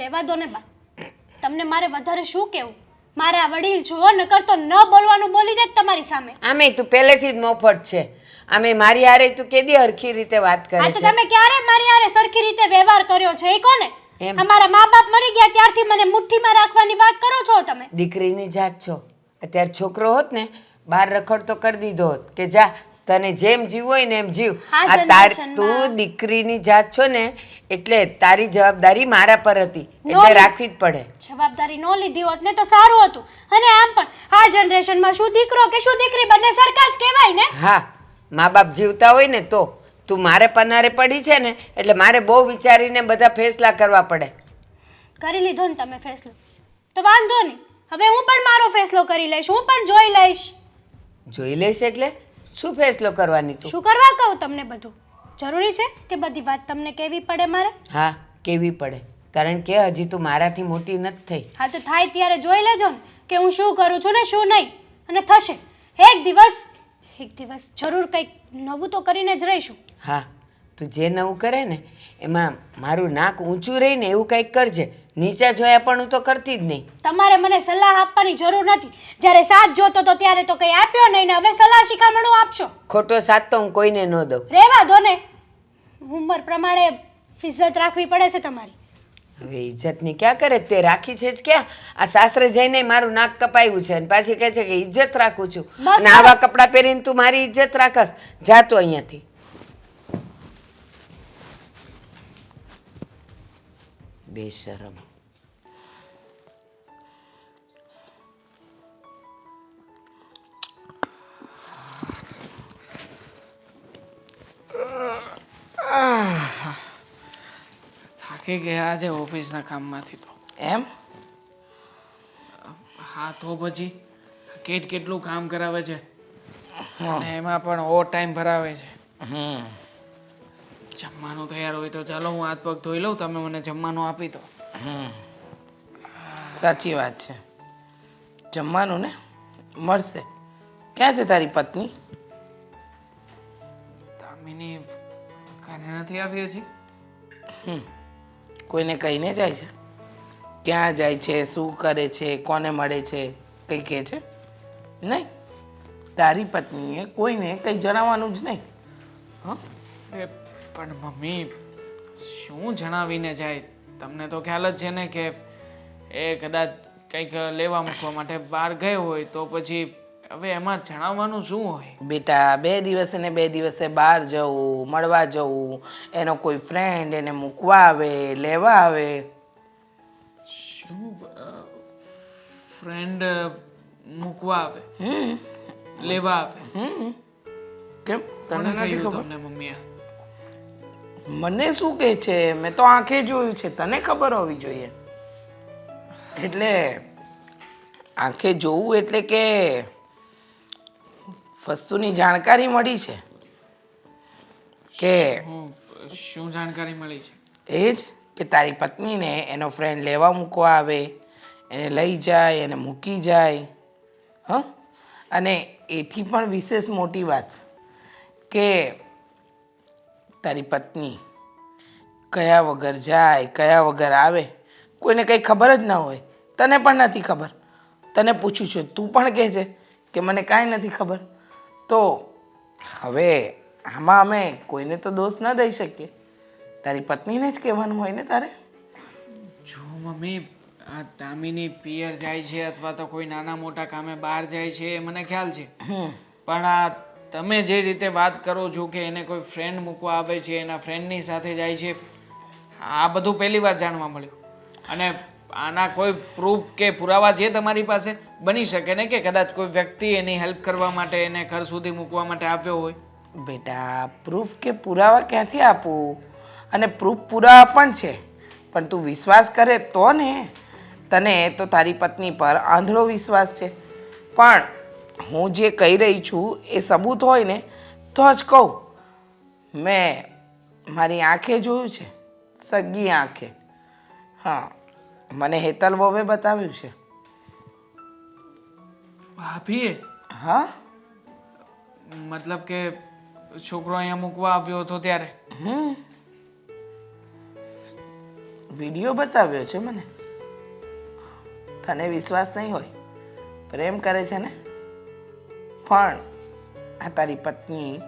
રહેવા દો ને બા. તમને મારે વધારે શું કહેવું? મારા વડીલ જુઓ નકર તો ન બોલવાનું બોલી દે તમારી સામે. આમે તું પહેલેથી જ મોફટ છે. આમે મારી હારે તું કેદી હરખી રીતે વાત કરે છે? તમે ક્યારે મારી હારે સરખી રીતે વ્યવહાર કર્યો છે એ કોને. અમારા મા બાપ મરી ગયા ત્યારથી મને મુઠ્ઠીમાં રાખવાની વાત કરો છો તમે. દીકરીની જાત છો. અત્યારે છોકરો હોત ને બહાર રખડતો કરી દીધો હોત કે જા તને જેમ જીવ હોય ને એમ જીવ. આ આ તાર generation માં- તું દીકરીની જાત છો ને એટલે તારી જવાબદારી મારા પર હતી. એટલે રાખવી જ પડે. જવાબદારી ન લીધી હોત ને તો સારું હતું. અને આમ પણ આ જનરેશનમાં શું દીકરો કે શું દીકરી બંને સરખા જ કહેવાય ને? હા મા બાપ જીવતા હોય ને તો તું મારે પનારે પડી છે ને એટલે મારે બહુ વિચારીને બધા ફેસલા કરવા પડે. કરી લીધો ને તમે ફેસલો. તો વાંધો નહીં. હવે હું પણ મારો ફેસલો કરી લઈશ હું પણ જોઈ લઈશ. જોઈ લઈશ એટલે? શું ફેસલો કરવાની તું? શું કરવા કહું તમને બધું? જરૂરી છે કે બધી વાત તમને કેવી પડે મારે? હા કેવી પડે? કારણ કે હજી તું મારાથી મોટી નથી થઈ. હા તો થાય ત્યારે જોઈ લેજો ને કે હું શું કરું છું ને શું નહીં. અને થશે. એક દિવસ એક દિવસ જરૂર કંઈક નવું તો કરીને જ રહીશું. હા તું જે નવું કરે ને એમાં મારું નાક ઊંચું રહીને એવું કંઈક કરજે. નીચા જોયા પણ હું તો કરતી જ નહીં. તમારે મને સલાહ આપવાની જરૂર નથી. જ્યારે સાથ જોતો તો ત્યારે તો કંઈ આપ્યો નહીં ને હવે સલાહ શિખામણો આપશો. ખોટો સાથ તો હું કોઈને ન દઉં. રહેવા દો ને. ઉંમર પ્રમાણે ઇજ્જત રાખવી પડે છે તમારી. હવે ઇજ્જતની ક્યાં કરે? તે રાખી છે જ ક્યાં? આ સાસરે જઈને મારું નાક કપાયું છે અને પાછી કહે છે કે ઇજ્જત રાખું છું. અને આવા કપડાં પહેરીને તું મારી ઇજ્જત રાખસ. જાતો અહીંયાથી. બેશરમ. થાકી ગયા આજે ઓફિસના કામમાંથી તો. એમ? હા તો પછી કેટ કેટલું કામ કરાવે છે? અને એમાં પણ ઓવર ટાઈમ ભરાવે છે. હમ. જમવાનું તૈયાર હોય તો ચાલો હું હાથ પગ ધોઈ લઉં તમે મને જમવાનું આપી દો. સાચી વાત છે. જમવાનું ને? મળશે. ક્યાં છે તારી પત્ની? દામિની ઘરે નથી આવી હજી? હમ કોઈને કહીને જાય છે? ક્યાં જાય છે શું કરે છે કોને મળે છે કંઈ કહે છે? નહીં. તારી પત્નીએ કોઈને કંઈ જણાવવાનું જ નહીં. હં? એ પણ મમ્મી શું જણાવીને જાય? તમને તો ખ્યાલ જ છે ને કે એ કદાચ કંઈક લેવા મૂકવા માટે બહાર ગયો હોય તો પછી હવે એમાં જણાવવાનું શું હોય? બેટા બે દિવસે ને બે દિવસે બહાર જવું મળવા જવું એનો કોઈ ફ્રેન્ડ એને મૂકવા આવે લેવા આવે. શું ફ્રેન્ડ મૂકવા આવે? હમ. લેવા આવે? હમ. કેમ? તને નથી ખબર? તમને મમ્મીએ? મને શું કહે છે? મેં તો આંખે જોયું છે. તને ખબર હોવી જોઈએ. એટલે આંખે જોવું એટલે કે વસ્તુની જાણકારી મળી છે? કે શું જાણકારી મળી છે? એ જ કે તારી પત્નીને એનો ફ્રેન્ડ લેવા મૂકવા આવે એને લઈ જાય એને મૂકી જાય હ? અને એથી પણ વિશેષ મોટી વાત કે તારી પત્ની કયા વગર જાય કયા વગર આવે કોઈને કંઈ ખબર જ ના હોય. તને પણ નથી ખબર. તને પૂછું છું તું પણ કહે છે કે મને કાંઈ નથી ખબર. તો હવે આમાં અમે કોઈને તો દોષ ન દઈ શકીએ. તારી પત્નીને જ કહેવાનું હોય ને તારે? જો મમ્મી આ દામિની પિયર જાય છે અથવા તો કોઈ નાના મોટા કામે બહાર જાય છે એ મને ખ્યાલ છે. પણ આ તમે જે રીતે વાત કરો છો કે એને કોઈ ફ્રેન્ડ મૂકવા આવે છે એના ફ્રેન્ડની સાથે જાય છે આ બધું પહેલી વાર જાણવા મળ્યું. અને આના કોઈ પ્રૂફ કે પુરાવા જે તમારી પાસે બની શકે ને કે કદાચ કોઈ વ્યક્તિ એની હેલ્પ કરવા માટે એને ઘર સુધી મૂકવા માટે આવ્યો હોય. બેટા પ્રૂફ કે પુરાવા ક્યાંથી આપું? અને પ્રૂફ પુરાવા પણ છે, પણ તું વિશ્વાસ કરે તો ને. તને તો તારી પત્ની પર આંધળો વિશ્વાસ છે. પણ હું જે કહી રહી છું એ સબૂત હોય ને, તો જ કહું. મેં મારી આંખે જોયું છે, સગી આંખે. હા મને હેતલ વોવે બતાવ્યું છે. ભાભીએ? હા? મતલબ કે છોકરો અહીંયા મૂકવા આવ્યો હતો ત્યારે? હમ. વીડિયો બતાવ્યો છે મને. તને વિશ્વાસ નહીં હોય. પ્રેમ કરે છે ને? પણ આ તારી પત્ની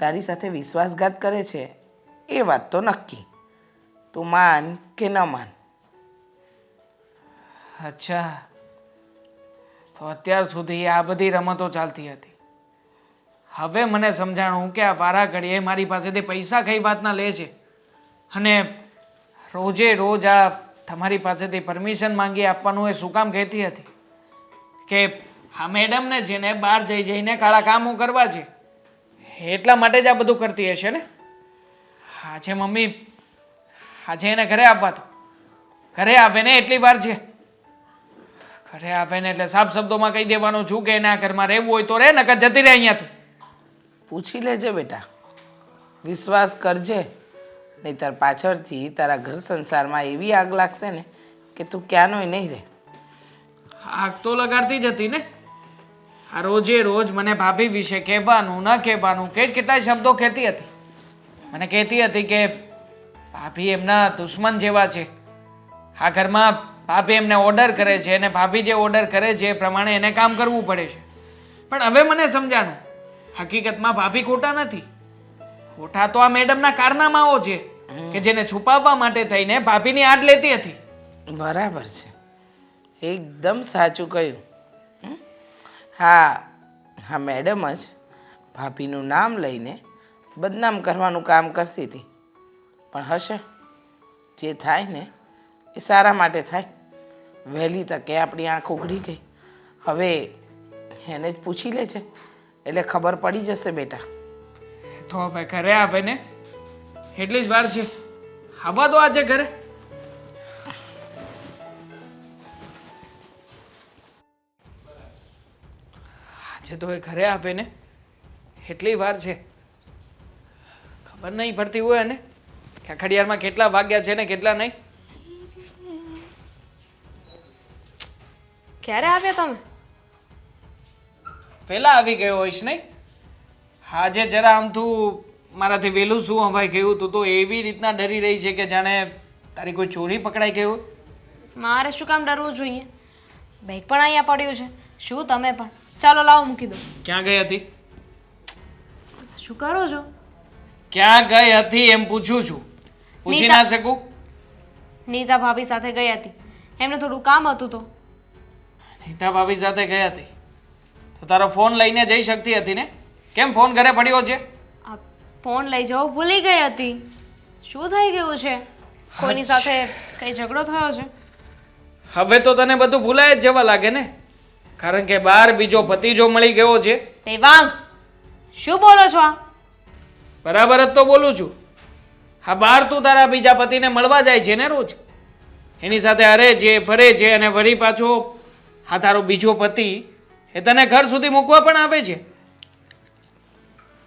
તારી સાથે વિશ્વાસઘાત કરે છે એ વાત તો નક્કી. તું માન કે ન માન? અચ્છા. તો અત્યાર સુધી આ બધી રમતો ચાલતી હતી. હવે મને સમજાણું કે આ વારા ઘડીએ મારી પાસેથી પૈસા કઈ વાતના લે છે? અને રોજે રોજ આ તમારી પાસેથી પરમિશન માંગી આપવાનું એ શું કામ કહેતી હતી? કે આ મેડમને છે ને બહાર જઈ જઈને કાળા કામો કરવા છે. એટલા માટે જ આ બધું કરતી હશે ને? આજે મમ્મી, આજે એને ઘરે આપવા તો ઘરે આવે ને એટલી વાર છે. ઘરે આ બેન એટલે સાફ શબ્દોમાં કહી દેવાનું છું કે એના ઘરમાં રહેવું હોય તો રહે નકર જતી રહે અહીંયાથી. પૂછી લેજે બેટા. વિશ્વાસ કરજે. નહીતર પાછળથી તારા ઘર સંસારમાં એવી આગ લાગશે ને કે તું ક્યાંનોય નહીં રહે. આગ તો લગાડતી જ હતી ને. આ રોજે રોજ મને ભાભી વિશે કહેવાનું ન કહેવાનું કેટ કેટલાય શબ્દો કહેતી હતી. મને કહેતી હતી કે ભાભી એમના દુશ્મન જેવા છે. આ ઘરમાં ભાભી એમને ઓર્ડર કરે છે અને ભાભી જે ઓર્ડર કરે છે એ પ્રમાણે એને કામ કરવું પડે છે. પણ હવે મને સમજાણું. હકીકતમાં ભાભી ખોટા નથી. ખોટા તો આ મેડમના કારનામાઓ છે કે જેને છુપાવવા માટે થઈને ભાભીની આડ લેતી હતી. બરાબર છે. એકદમ સાચું કહ્યું? હા હા મેડમ જ ભાભીનું નામ લઈને બદનામ કરવાનું કામ કરતી હતી. પણ હશે. જે થાય ને એ સારા માટે થાય. વહેલી તકે આપણી આંખ ઉઘડી ગઈ. હવે એને જ પૂછી લે છે. એટલે ખબર પડી જશે બેટા. તો હવે ઘરે આવે ને એટલી જ વાર છે. આવવા દો આજે ઘરે. આજે તો એ ઘરે આવે ને એટલી વાર છે. ખબર નહીં પડતી હોય ને કે ઘડિયાળમાં કેટલા વાગ્યા છે ને કેટલા નહીં. ક્યારે આવ્યા તમે? પહેલા આવી ગયો હોઈશ નહીં. આજે જરા આમ તું મારાથી વહેલું શું હવાઈ ગયું તું તો એવી રીતના ડરી રહી છે કે જાણે તારી કોઈ ચોરી પકડાઈ ગયું મારે શું કામ ડરવું જોઈએ? બેગ પણ અહીંયા પડ્યું છે. શું તમે પણ? ચાલો લાવો મૂકી દો. ક્યાં ગઈ હતી? શું કરો છો? ક્યાં ગઈ હતી એમ પૂછું છું. પૂછી ના શકું? નીતા ભાભી સાથે ગઈ હતી. એમને થોડું કામ હતું તો. નીતા ભાભી સાથે ગઈ હતી. તો તારો ફોન લઈને જઈ શકતી હતી ને? કેમ ફોન ઘરે પડ્યો છે? આ ફોન લઈ જવો ભૂલી ગઈ હતી. શું થઈ ગયું છે? કોઈની સાથે કઈ ઝઘડો થયો છે? હવે તો તને બધું ભૂલાય જ જવા લાગે ને? કારણ કે બાર બીજો પતિ જો મળી ગયો છે. તે વાંગ શું બોલો છો આ? બરાબર જ તો બોલું છું. હા બાર તું તારા બીજા પતિને મળવા જાય છે ને રોજ? એની સાથે હરે છે ફરે છે અને વળી પાછો હા તારો બીજો પતિ એ તને ઘર સુધી મૂકવા પણ આવે છે?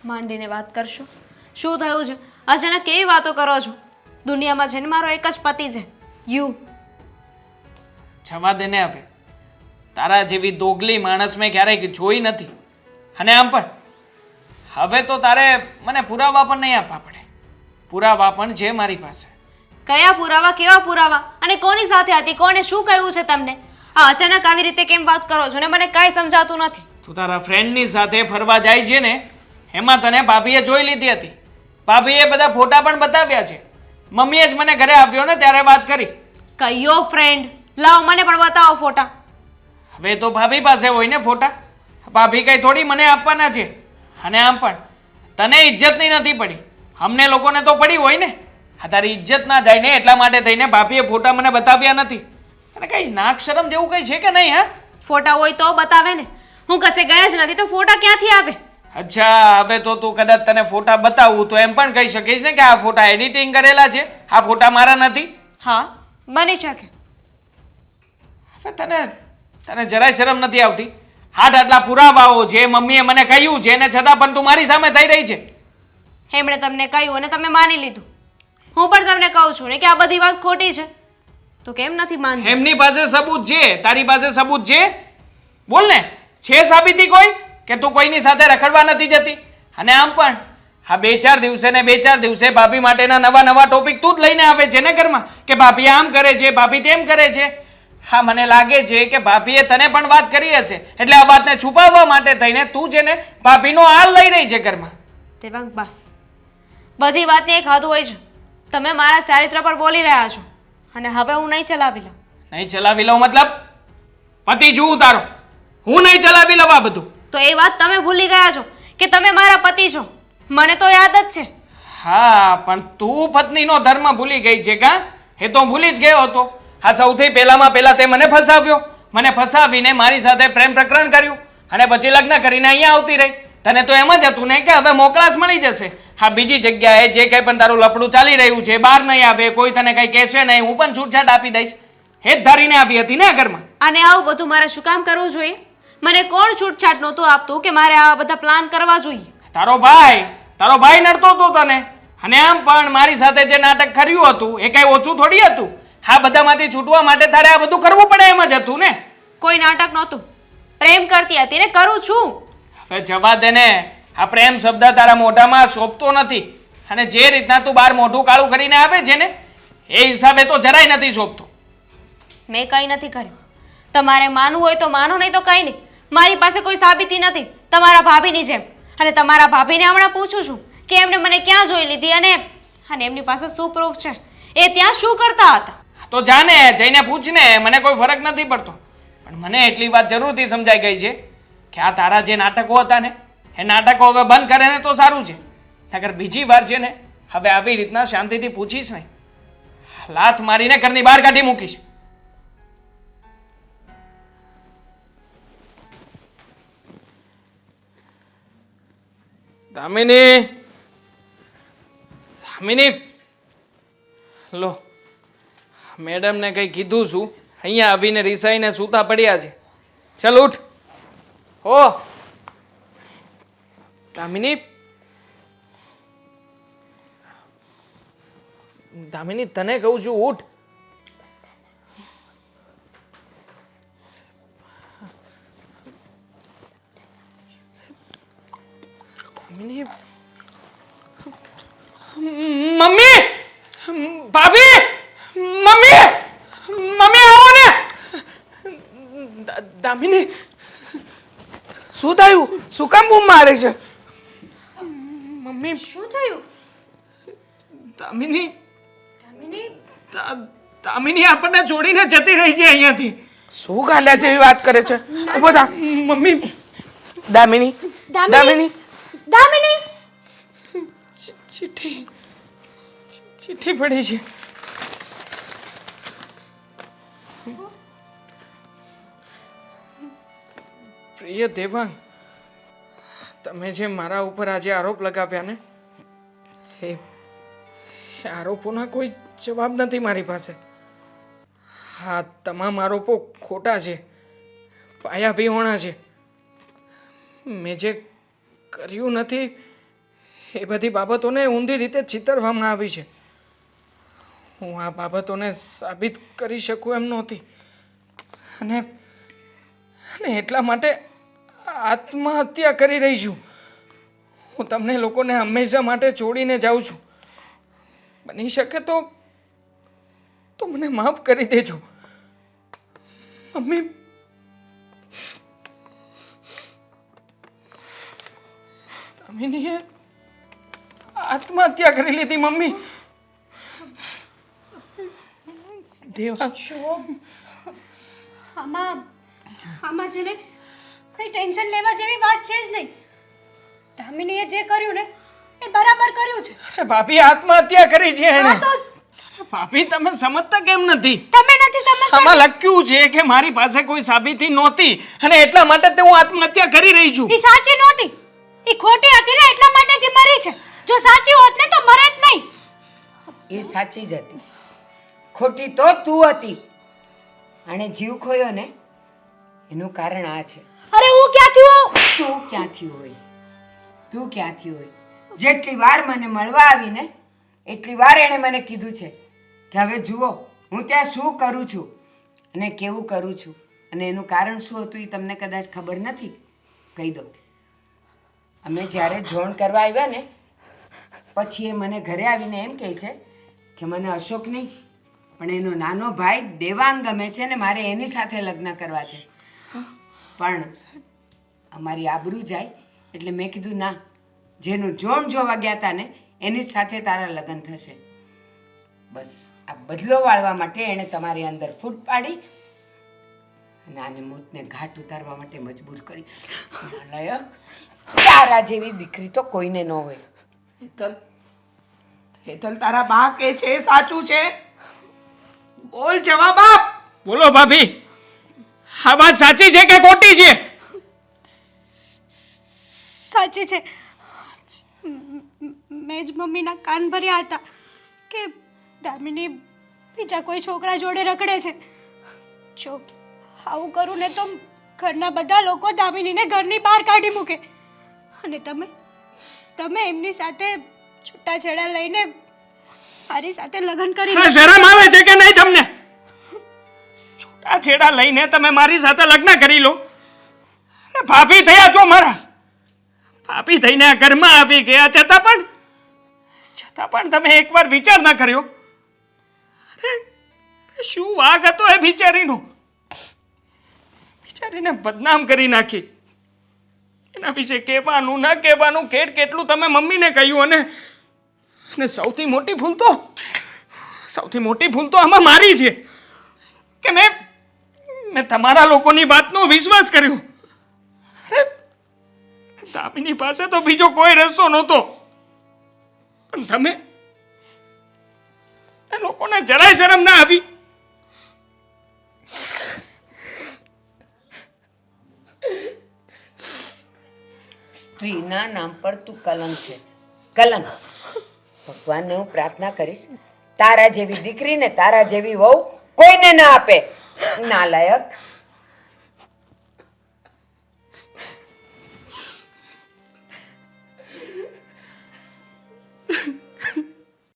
માંડીને વાત કરશો? શું થયું છે? અચાનક કેવી વાતો કરો છો? દુનિયામાં છે ને મારો એક જ પતિ છે. યુ. જવા દેને હવે. તારા જેવી દોગલી માણસ મેં ક્યારેય જોઈ નથી. અને આમ પણ. હવે તો તારે મને પુરાવા પણ નહીં આપવા પડે. પુરાવા પણ છે મારી પાસે. કયા પુરાવા? કેવા પુરાવા? અને કોની સાથે હતી? કોને શું કહ્યું છે તમને? આ અચાનક આવી રીતે કેમ વાત કરો છો? ને મને કાંઈ સમજાતું નથી. તું તારા ફ્રેન્ડની સાથે ફરવા જાય છે ને એમાં તને ભાભીએ જોઈ લીધી હતી. ભાભીએ બધા ફોટા પણ બતાવ્યા છે. મમ્મીએ જ મને ઘરે આવ્યો ને ત્યારે વાત કરી. કયો ફ્રેન્ડ લાવ મને પણ બતાવો ફોટા. હવે તો ભાભી પાસે હોય ને ફોટા. ભાભી કઈ થોડી મને આપવાના છે. અને આમ પણ તને ઇજ્જતની નથી પડી. અમને લોકોને તો પડી હોય ને. આ તારી ઇજ્જત ના જાય ને એટલા માટે થઈને ભાભીએ ફોટા મને બતાવ્યા નથી. અને કઈ નાક શરમ જેવું કઈ છે કે નહીં હા? ફોટા હોય તો બતાવે ને. હું કશે ગયા જ નથી તો ફોટા ક્યાંથી આવે? અચ્છા હવે તો તું કદાચ તને ફોટા બતાવું તો એમ પણ કહી શકીશ ને કે આ ફોટા એડિટિંગ કરેલા છે આ ફોટા મારા નથી. હા બની શકે. હવે તને તને જરાય શરમ નથી આવતી? હાટ આટલા પુરાવાઓ જે મમ્મીએ મને કહ્યું છે ને છતાં પણ તું મારી સામે થઈ રહી છે. એમણે તમને કહ્યું અને તમે માની લીધું. હું પણ તમને કહું છું ને કે આ બધી વાત ખોટી છે. તો કેમ નથી માનતી એમની પાસે સબૂત છે તારી પાસે સબૂત છે? બોલ ને છે સાબિતી કોઈ? કે તું કોઈની સાથે રખડવા નથી જતી? અને આમ પણ હા બે ચાર દિવસે ને બે ચાર દિવસે ભાભી માટેના નવા નવા ટોપિક તું જ લઈને આવે છે ને ઘરમાં? કે ભાભી આમ કરે છે ભાભી તેમ કરે છે? હા મને લાગે છે કે ભાભીએ તને પણ વાત કરી હશે. એટલે આ વાતને છુપાવવા માટે થઈને તું છે ને ભાભીનો હાલ લઈ રહી છે ઘરમાં. દેવાંગ બસ. બધી વાતની એક હદ હોય છે તમે મારા ચારિત્ર પર બોલી રહ્યા છો. અને હવે હું નહીં ચલાવી લઉં. નહીં ચલાવી લઉં મતલબ? પતિ છું તારો. હું નહીં ચલાવી લઉં આ બધું. તો એ વાત તમે ભૂલી ગયા છો કે તમે મારા પતિ છો? મને તો યાદ જ છે. હા પણ તું પત્નીનો ધર્મ ભૂલી ગઈ છે કા? એ તો ભૂલી જ ગયો હતો. આ સૌથી પહેલામાં પહેલા તે મને ફસાવ્યો. મને ફસાવીને મારી સાથે પ્રેમ પ્રકરણ કર્યું અને પછી લગ્ન કરીને અહીંયા આવતી રહી. તને તો એમ જ હતું ને કે હવે મોકળાશ મળી જશે. હા બીજી જગ્યાએ જે કંઈ પણ તારું લફડું ચાલી રહ્યું છે બહાર નહીં આવે કોઈ તને કંઈ કહેશે નહીં હું પણ છૂટછાટ આપી દઈશ. હે જ ધારીને આવી હતી ને ઘરમાં? અને આવું બધું મારે શું કામ કરવું જોઈએ? મને કોણ છૂટછાટ નહોતું આપતું કે મારે આ બધા પ્લાન કરવા જોઈએ? તારો ભાઈ તારો ભાઈ નડતો હતો તને. અને આમ પણ મારી સાથે જે નાટક કર્યું હતું એ કઈ ઓછું થોડી હતું? હા બધામાંથી છૂટવા માટે તારે આ બધું કરવું પડે એમ જ હતું ને? કોઈ નાટક નહોતું. પ્રેમ કરતી હતી ને કરું છું. હવે જવા દે ને. આ પ્રેમ શબ્દ તારા મોઢામાં શોભતો નથી. અને જે રીતના તું બહાર મોઢું કાળું કરીને આવે છે ને એ હિસાબે તો જરાય નથી શોભતો મેં કંઈ નથી કર્યું. તમારે માનવું હોય તો માનો નહીં તો કંઈ નહીં. મારી પાસે કોઈ સાબિતી નથી. તમારા ભાભીની જેમ. અને તમારા ભાભીને હમણાં પૂછું છું કે એમને મને ક્યાં જોઈ લીધી અને અને એમની પાસે શું પ્રૂફ છે? એ ત્યાં શું કરતા હતા? તો જાને જઈને પૂછને મને કોઈ ફરક નથી પડતો. પણ મને એટલી વાત જરૂરથી સમજાઈ ગઈ છે. કે આ તારા જે નાટકો હતા ને, એ નાટકો હવે બંધ કરે ને તો સારું છે. નગર બીજી વાર છે ને હવે આવી રીતના શાંતિથી પૂછીશ નહીં. લાથ મારીને ઘરની બહાર કાઢી મૂકીશ. દામિની દામિની. લો, મેડમને કંઈ કીધું છું. અહીંયા આવીને રિસાઈને સૂતા પડ્યા છે. ચાલ ઉઠ. હો. દામિની. દામિની તને કહું છું ઉઠ. મમ્મી! ભાભી! મમ્મી! મમ્મી આવો ને! દામિની. શું થયું? શું કામ બૂમ મારે છે? મમ્મી. શું થયું? દામિની. દામિની? દામિની આપણને જોડીને જતી રહી છે અહીંયાથી. શું ગાંડા જેવી વાત કરે છે? ઊભો થા. મમ્મી. દામિની. દામિની. દામિની. ચિઠ્ઠી ચિઠ્ઠી પડી છે. પ્રિય દેવાંગ, તમે જે મારા ઉપર આજે આરોપ લગાવ્યા ને, એ આરોપોના કોઈ જવાબ નથી મારી પાસે. હા તમામ આરોપો ખોટા છે, પાયા વિહોણા છે. મેં જે કર્યું નથી, એ બધી બાબતોને ઊંધી રીતે ચિતરવામાં આવી છે. હું આ બાબતોને સાબિત કરી શકું એમ નહોતી. અને અને એટલા માટે આત્મહત્યા કરી રહી છું. હું તમને લોકોને હંમેશા માટે છોડીને જાઉં છું. બની શકે તો તો મને માફ કરી દેજો. મમ્મી. દામિનીએ આત્મહત્યા કરી લીધી મમ્મી. દેવા. છો. આમાં આમાં છે ને કંઈ ટેન્શન લેવા જેવી વાત છે જ નહીં. દામિનીએ જે કર્યું ને એ બરાબર કર્યું છે. અરે ભાભી આત્મહત્યા કરી છે એણે. તો અરે ભાભી તમે સમજતા કેમ નથી? તમે નથી સમજતા? આમાં લખ્યું છે કે મારી પાસે કોઈ સાબિતી નહોતી અને એટલા માટે તે હું આત્મહત્યા કરી રહી છું. એ સાચી નહોતી. એ ખોટી હતી ને એટલા માટે જે મરી છે. જો સાચી હોત ને તો મરે જ નહીં. એ સાચી જ હતી. ખોટી તો તું હતી. અને જીવ ખોયો ને એનું કારણ આ છે. અરે હું ક્યાંથી હોઉં તું ક્યાંથી હોય? તું ક્યાંથી હોય? જેટલી વાર મને મળવા આવીને, એટલી વાર એણે મને કીધું છે કે હવે જુઓ, હું ત્યાં શું કરું છું અને કેવું કરું છું. અને એનું કારણ શું હતું એ તમને કદાચ ખબર નથી? કહી દઉં. અમે જ્યારે જોણ કરવા આવ્યા ને, પછી એ મને ઘરે આવીને એમ કહે છે કે મને અશોક નહીં, પણ એનો નાનો ભાઈ દેવાંગ ગમે છે ને મારે એની સાથે લગ્ન કરવા છે. પણ અમારી આબરૂ જાય. એટલે મેં કીધું ના જેનું જોણ જોવા ગયા હતા ને એની સાથે તારા લગ્ન થશે. બસ આ બદલો વાળવા માટે એણે તમારી અંદર ફૂટ પાડી અને આને મોતને ઘાટ ઉતારવા માટે મજબૂર કરી. નાલાયક તારા જેવી દીકરી તો કોઈને ન હોય. હેતલ હેતલ તારા બા કે છે? સાચું છે? બોલ જવાબ આપ. બોલો ભાભી. આ વાત સાચી છે કે ખોટી છે? સાચી છે. મ- જ મમ્મીના કાન ભર્યા હતા કે દામિની બીજા કોઈ છોકરા જોડે રખડે છે. જો આવું કરું ને તો ઘરના બધા લોકો દામિનીને ઘરની બહાર કાઢી મૂકે. અને તમે તમે એમની સાથે છૂટાછેડા લઈને મારી સાથે લગ્ન કરી શરમ આવે છે કે નહીં તમને? છૂટા છેડા લઈને તમે મારી સાથે લગ્ન કરી લો. અરે ભાભી થયા છો મારા. ભાભી થઈને આ ઘરમાં આવી ગયા છતાં પણ છતાં પણ તમે એકવાર વિચાર ના કર્યો. અરે, શું વાઘ હતો એ બિચારીનો? બિચારીને બદનામ કરી નાખી. એના વિશે કહેવાનું, ન કહેવાનું કેટ કેટલું તમે મમ્મીને કહ્યું અને અને સૌથી મોટી ભૂલ તો, સૌથી મોટી ભૂલ તો આમાં મારી છે. કે મેં મેં તમારા લોકોની વાતનો વિશ્વાસ કર્યો. અરે, દામિની પાસે તો બીજો કોઈ રસ્તો નહોતો. પણ તમે એ લોકોને જરાય શરમ ના આવી. સ્ત્રીના નામ પર તું કલંક છે. કલંક. ભગવાનને હું પ્રાર્થના કરીશ, તારા જેવી દીકરીને તારા જેવી વહુ કોઈને ના આપે. નાલાયક